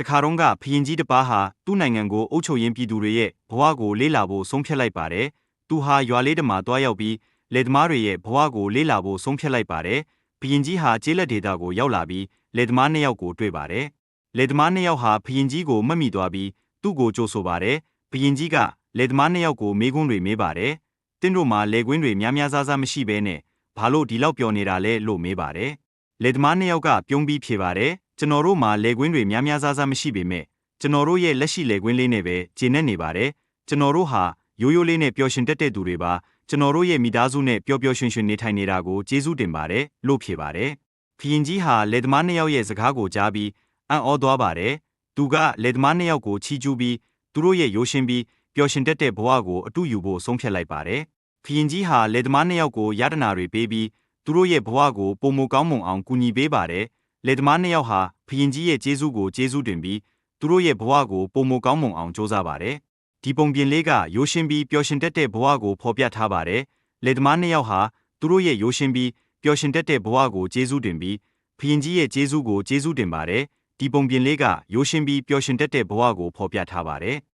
တခါတော့ကဖရင်ကြီးတစ်ပါးဟာသူ့နိုင်ငံကိုအုပ်ချုပ်ရင်းပြည်သူတွေရဲ့ဘဝကိုလေးလာဖို့ဆုံးဖြတ်လိုက်ပါတယ်။သူဟာရွာလေးတမှာတွားရောက်ပြီးလက်သမားတွေရဲ့ဘဝကိုလေးလာဖို့ဆုံးဖြတ်လိုက်ပါတယ်။ဖရင်ကြီးဟာကျေးလက်ဒေသကိုရောက်လာပြီးလက်သမားနှစ်ယောက်ကိုတွေ့ပါတယ်။လက်သမားနှစ်ယောက်ဟာဖရင်ကြီးကိုမှတ်မိသွားပြီးသူ့ကိုကြိုဆိုပါတယ်။ဖရင်ကြီးကလက်သမားနှစ်ယောက်ကိုမေးခွန်းတွေမေးပါတယ်။တင်းတို့မှာလက်ကွင်းတွေများများစားစားမရှိဘဲနဲ့ဘာလို့ဒီလောက်ပျော်နေတာလဲလို့မေးပါတယ်။လက်သမားနှစ်ယောက်ကပြုံးပြီးဖြေပါတယ်။ ကျွန်တော်တို့မှာလက်ကွင်းတွေများများစားစားမရှိပေမဲ့ကျွန်တော်တို့ရဲ့လက်ရှိလက်ကွင်းလေးနဲ့ပဲဂျင်းနဲ့နေပါတယ်။ကျွန်တော်တို့ဟာရိုးရိုးလေးနဲ့ပျော်ရွှင်တက်တဲ့သူတွေပါကျွန်တော်တို့ရဲ့မိသားစုနဲ့ပျော်ပျော်ရွှင်ရွှင်နေထိုင်နေတာကိုကျေးဇူးတင်ပါတယ်လို့ဖြေပါတယ်။ဖရင်ကြီးဟာလက်သမားနှစ်ယောက်ရဲ့စကားကိုကြားပြီးအံ့ဩသွားပါတယ်။သူကလက်သမားနှစ်ယောက်ကိုချီးကျူးပြီးသူတို့ရဲ့ရိုးရှင်းပြီးပျော်ရွှင်တက်တဲ့ဘဝကိုအတူယူဖို့ဆုံးဖြတ်လိုက်ပါတယ်။ဖရင်ကြီးဟာလက်သမားနှစ်ယောက်ကိုရတနာတွေပေးပြီးသူတို့ရဲ့ဘဝကိုပုံမကောင်းမွန်အောင်ကူညီပေးပါတယ်။ လက်သမားနှစ်ယောက်ဟာဖရင်ကြီးရဲ့ကျေးဇူးကိုကျေးဇူးတင်ပြီးသူတို့ရဲ့ဘဝကိုပုံမကောင်းမွန်အောင်စ조사ပါတယ်။ဒီပုံပြင်လေးကရိုးရှင်းပြီးပျော်ရွှင်တက်တဲ့ဘဝကိုဖော်ပြထားပါတယ်။လက်သမားနှစ်ယောက်ဟာသူတို့ရဲ့ရိုးရှင်းပြီးပျော်ရွှင်တက်တဲ့ဘဝကိုကျေးဇူးတင်ပြီးဖရင်ကြီးရဲ့ကျေးဇူးကိုကျေးဇူးတင်ပါတယ်။ဒီပုံပြင်လေးကရိုးရှင်းပြီးပျော်ရွှင်တက်တဲ့ဘဝကိုဖော်ပြထားပါတယ်။